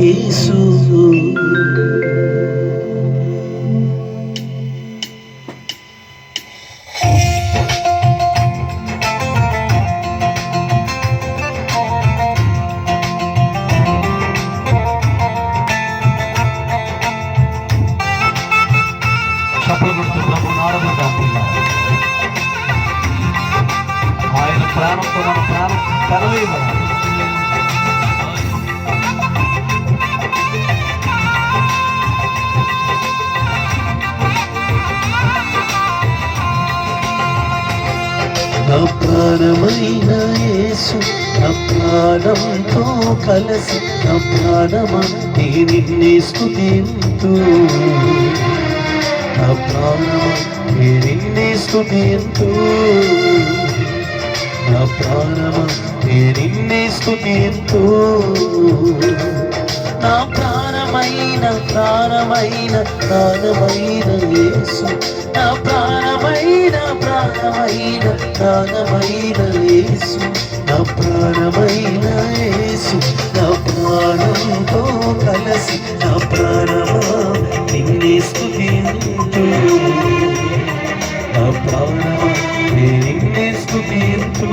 యేసు చప్పలు ప్రాణమైన యేసు నా ప్రాణంతో కలసి నా ప్రాణమా నిన్నే స్థుతింతు నా ప్రాణమా నిన్నే స్థుతింతు నా ప్రాణమా నిన్నే స్థుతింతు నా ప్రాణ ప్రాణమైన ప్రాణమైన ప్రాణమైన యేసు. నా ప్రాణమైన ప్రాణమైన ప్రాణమైన యేసు. నా ప్రాణమైన యేసు. నా ప్రాణంతో కలసి నా ప్రాణమా నిన్నే స్తుతింతు నా ప్రాణమా నిన్నే స్తుతింతు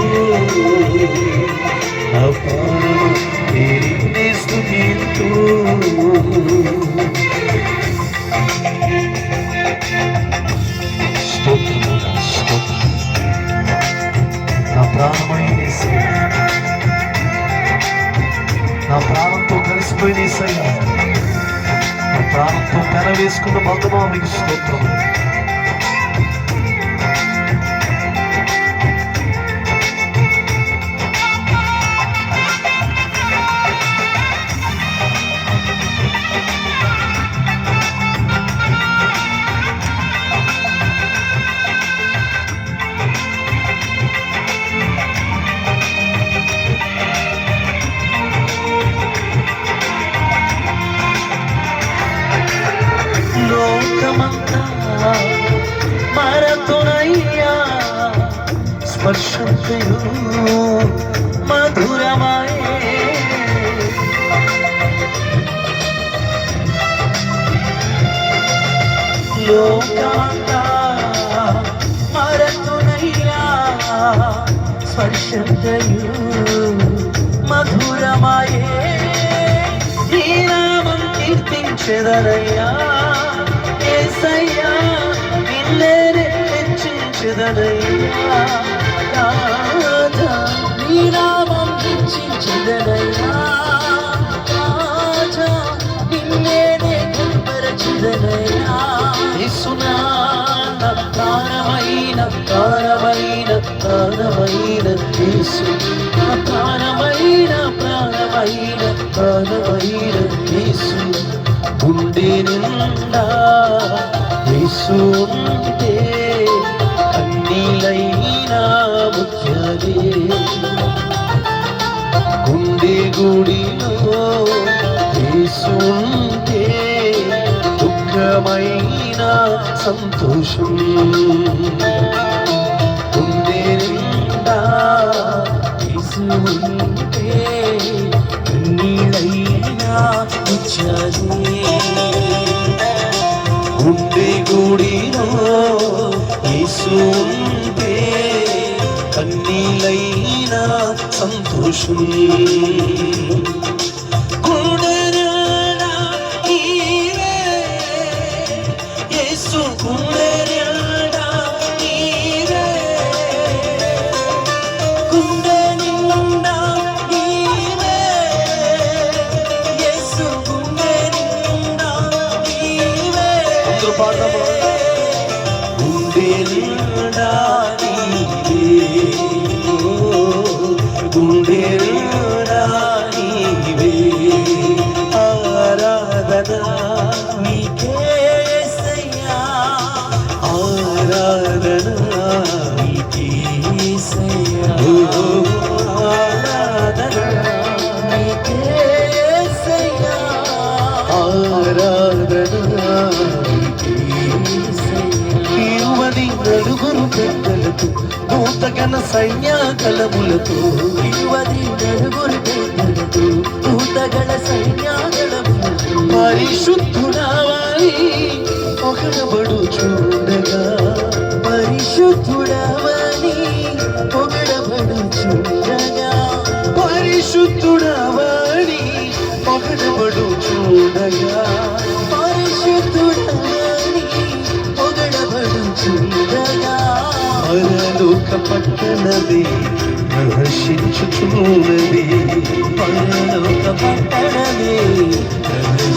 నా ప్రాణమా నిన్నే స్తుతింతు నా ప్రాణంతో కలిసిపోయిన యేసయ్య. నా ప్రాణంతో పెన వేసుకున్న బంధమా మీకు స్తోత్రం స్పర్శంతయు మధురమాయే. లోకమంతా మరతునయ్యా స్పర్శంతయు మధురమాయే. నీ నామం కీర్తించెదనయ్యా ఏసయ్యా. నిన్నేనే హెచ్చించెదనయ్యా నీ నామం హెచ్చించెదనయ్యా నిన్నేనే కనపరచెదనయ్యా యేసునా ప్రాణమైన ప్రాణమైన ప్రాణమైన యేసు. ప్రాణమైన ప్రాణమైన ప్రాణమైన గుండె నిండా ఉంటే కన్నీలైనా గుండె గుడిలో యేసు దుఃఖమైన సంతోషం. గుండె నిండా యేసు ఉంటే కన్నీలైనా గుండె గుడిలో యేసు ఉంటే కన్నీలైనా సంతోషం. ఇరువది నలుగురు పెద్దలు పెద్దలతో నూతగన సైన్యాకలములతో ఇరువది నలుగురు పెద్దలతో దూతగల సైన్యాగళములతో పరిశుద్ధుడావాయి ఒకడబడు చూడగా పరిశుద్ధుడవని పొగడబడు చూడగా. పరిశుద్ధుడావాడి ఒకడబడు చూడగా. పరిశుద్ధుడవని పొగడబడు చూడగా. పరలోక పట్టణమే ప్రహర్షించుచున్నది. పరలోక పట్టణమే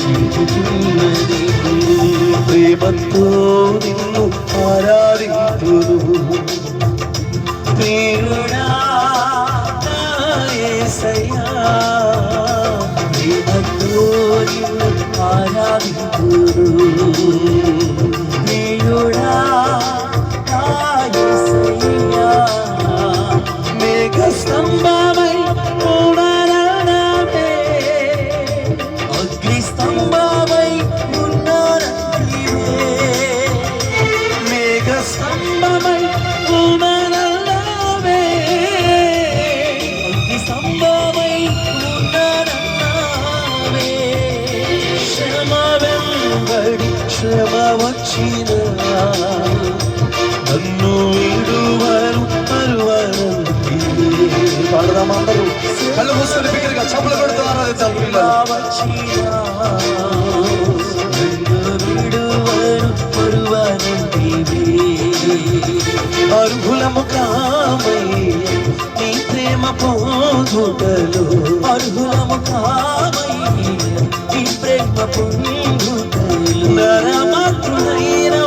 ప్రవేశించుచున్నది ప్రేమతో నిన్ను ఆరాధింతును ప్రియుడా ప్రేమతో నిన్ను ఆరాధింతును. వచ్చిన నన్ను విడువరు పరువరంతి పాడదాం కళ్ళు మూసుకొని బిగ్గరగా చప్పులు కొడుతూ ఆరాధిద్దాం పిల్లలు. అర్హులము కామై నీ ప్రేమ అర్హులము కామయ్య, నీ ప్రేమ పొందుటలో. Sundara Matru Naira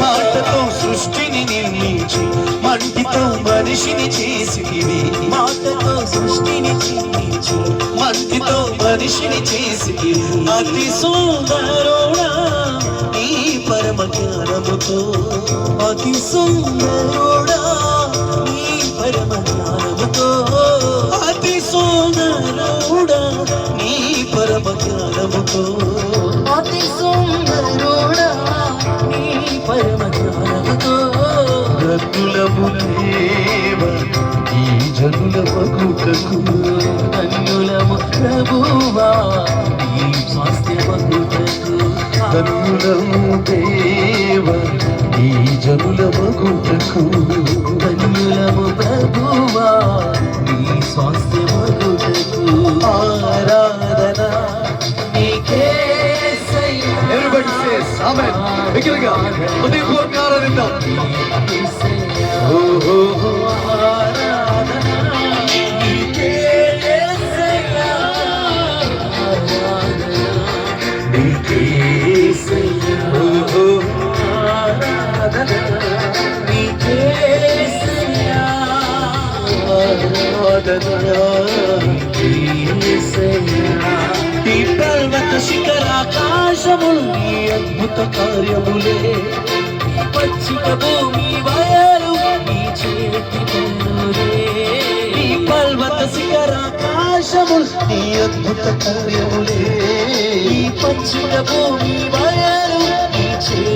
పాటతో సృష్టిని నిర్మించి మంటితో మనిషిని చేసివి మాటతో సృష్టిని చిన్నించి మంటితో మనిషిని చేసి అతి సుందరుడా నీ పరమ జ్ఞానముతో. అతి సుందరుడా నీ పరమ జ్ఞానముతో. అతి సుందరుడా నీ పరమ జ్ఞానముతో. పరమ జ్ఞానముతో రతులము దేవ ఈ జనుల మగుటకు ధన్యులము ప్రభువా నీ స్వాస్థ్యమగుటకు ధన్యులము దేవ ఈ జనుల మగుటకు ధన్యులము Amen. Ikkira ga. Udhi purmi aradita. Oh, oh, oh, oh, oh, oh, oh, oh, oh, అద్భుత కార్యములే పచ్చిక భూమి వయలు నీ చేతి పనులే. పర్వత శిఖరాకాశము నీ అద్భుత కార్యములే ఈ పచ్చిక భూమి వయలు నీ చేతి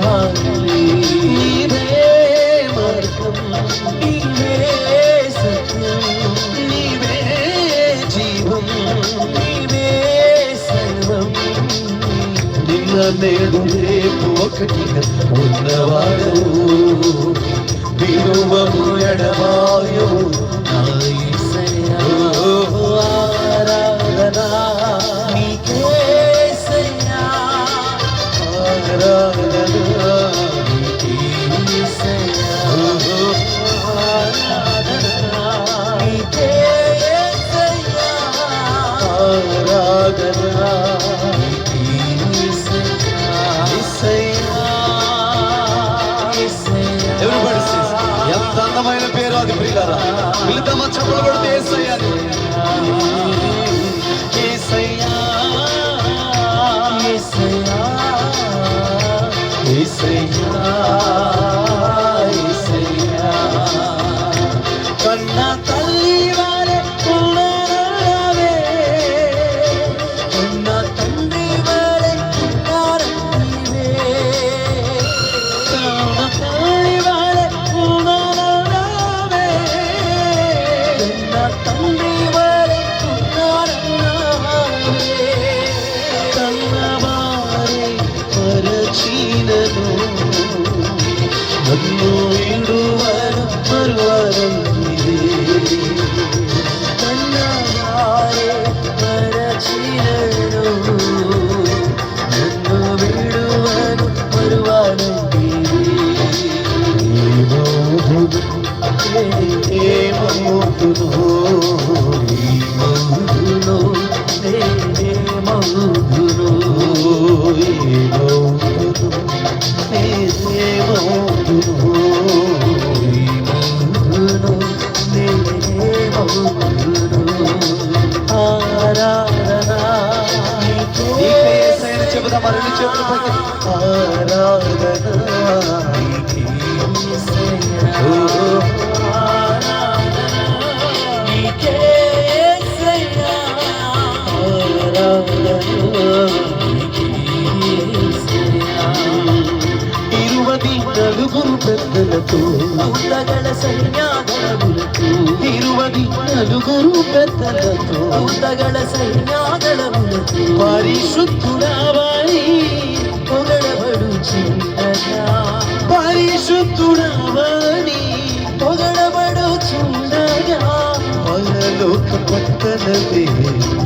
జయశాలి నీవే మార్గం నీవే సత్యం నీవే జీవం నీవే సర్వం. నిన్న నేడు రేపు ఒకటిగా ఉన్నవాడు నా ఎంత పేరు అది ప్రియులారా. పిలుద్దామా చెప్పలు కొడితే ఏసయ్య ఏసయ్యా ఏసయ్యా ఏసయ్యా. Mm-hmm. పెద్దలతో ఔదగల సైన్యాగళములతో ఇరువది నలుగురు పెద్దలతో ఔదగల సైన్యాగళములతో పరిశుద్ధుడవని పొగడబడు చిన్నగా. పరిశుద్ధుడవని పొగడబడు చిన్నగా. పరలోక పట్టణమే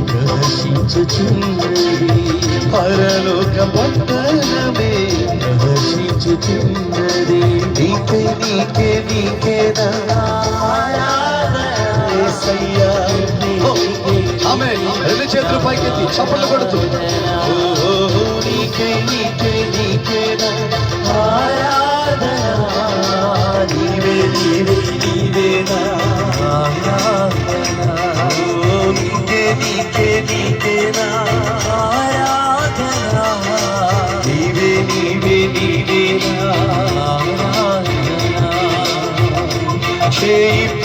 ప్రదర్శించుచున్నది. పరలోక పట్టణమే ప్రదర్శించుచున్నది. నీకే నీకే. ఓ, ఆమేన్. రెండు చేతులు పైకెత్తి చప్పట్లు కొడుతూ నీకే నీకే నీకేనా నీవే నీవే నీవేనా ఓ, నీకే నీకే నీకేనా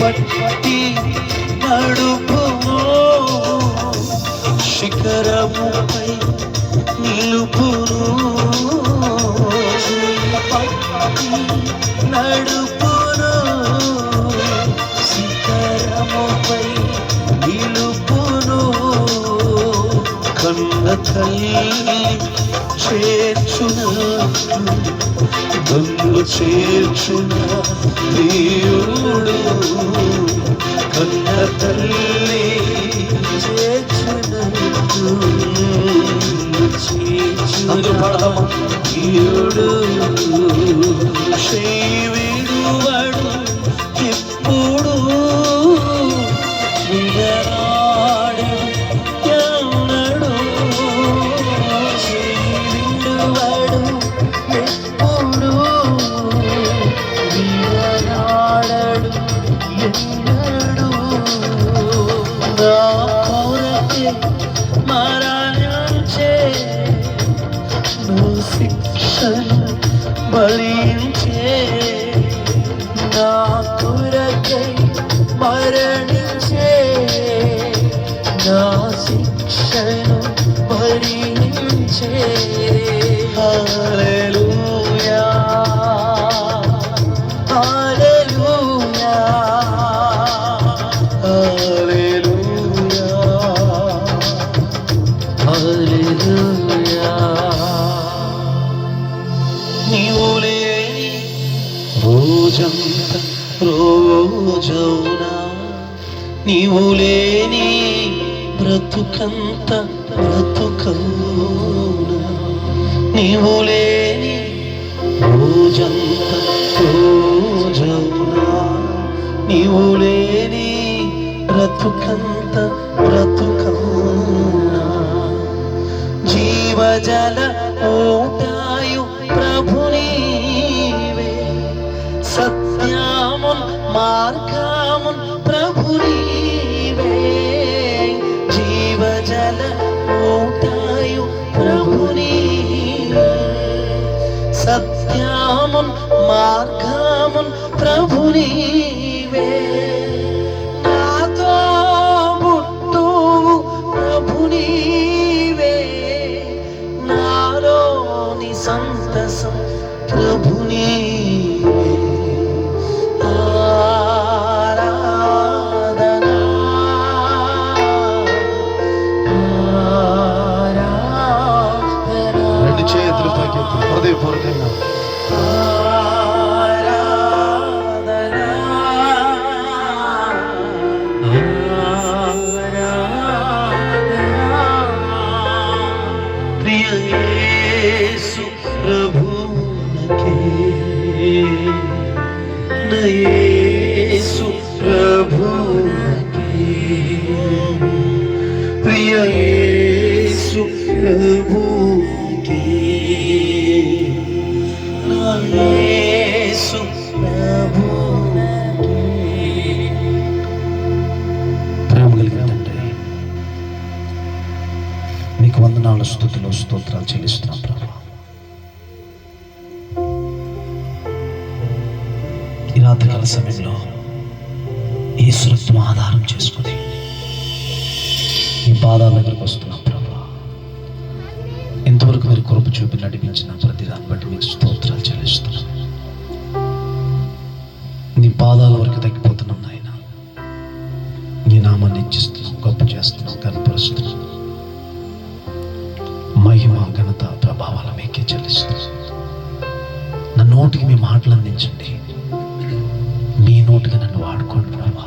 పట్టి నడుపుము. శిఖరముపై నిలుపును నడుపును. శిఖరముపై నిలుపును. కన్న తల్లి చేర్చున? నన్ను చేర్చున? దేవుడు కన్న తల్లి పాడదామా? చేర్చుడు విడువడు బలించే నా కొరకై మరణించే నా శిక్షను భరించే హల్లెలూయా నీవు లేని బ్రతుకంత బ్రతుకౌనా నీవు లేని రోజంత రోజౌనా నీవు లేని బ్రతుకంత బ్రతుకౌనా జీవజల ఓటాయు ప్రభు నీవే సత్యమున్ మార్గమున్ సత్యామున్ మార్గమున్ ప్రభుని స్థుతిలో స్తోత్రాలు చెల్లిస్తున్నాం ప్రభా. ఈ రాత్రికాల సమయంలో ఈ సురత్వం ఆధారం చేసుకుని ఈ పాదాల దగ్గరకు వస్తున్నాం ప్రభా. ఇంతవరకు మీరు కృప చూపి నడిపించిన ప్రతి దాన్ని బట్టి మీకు స్తోత్రాలు చెల్లిస్తున్నాం. నీ పాదాల వరకు తగ్గిపోతున్నాం నాయన. నీ నామాన్ని ఇచ్చిస్తున్నాం గొప్ప చేస్తున్నాం మహిమ ఘనత ప్రభావాల మీకే చెల్లిస్తున్నాం నా నోటికి మీ మాటలు అందించండి. మీ నోటిగా నన్ను వాడుకోండి ప్రభా.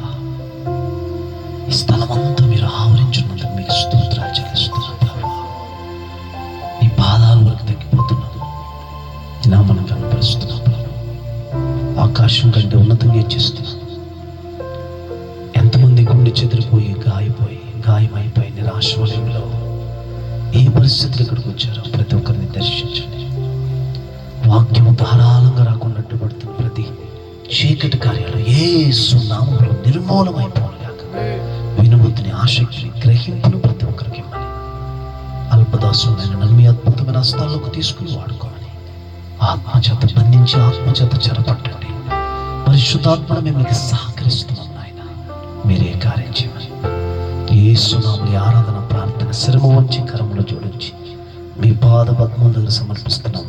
ఈ స్థలమంతా మీరు ఆవరించినందుకు మీకు స్తోత్రాలు చెల్లిస్తున్నాను ప్రభా. మీ పాదాల వరకు తగ్గిపోతున్నాను నీ నామను కనపరుస్తున్నాం ప్రభా. ఆకాశం కంటే ఉన్నతంగా ఇచ్చేస్తున్నాను ఎంతమంది గుండె చెదిరిపోయి గాయపోయి గాయమైపోయి నిరాశ వలయంలో పరిస్థితులు ఇక్కడికి వచ్చారో ప్రతి ఒక్కరిని దర్శించండి. వాక్యము ధారాళంగా రాకుండా అడ్డుపడుతున్న ప్రతి చీకటి కార్యాలు ఏ సున్నామంలో నిర్మూలమైపోనుగాక. వినుబుద్ధిని ఆసక్తిని గ్రహింపును ప్రతి ఒక్కరికి ఇమ్మని అల్పదాసులైన నన్ను అద్భుతమైన హస్తాల్లోకి తీసుకుని వాడుకోమని ఆత్మచేత బంధించి ఆత్మచేత చెరపట్టండి. పరిశుద్ధాత్మను మిమ్మల్ని సహకరిస్తున్నాం నాయన. మీరే కార్యం చేయమని. ఏ సునాముని ఆరాధన శ్రమ వంచి కరములు జోడించి మీ పాద పద్మల దగ్గర సమర్పిస్తున్నాము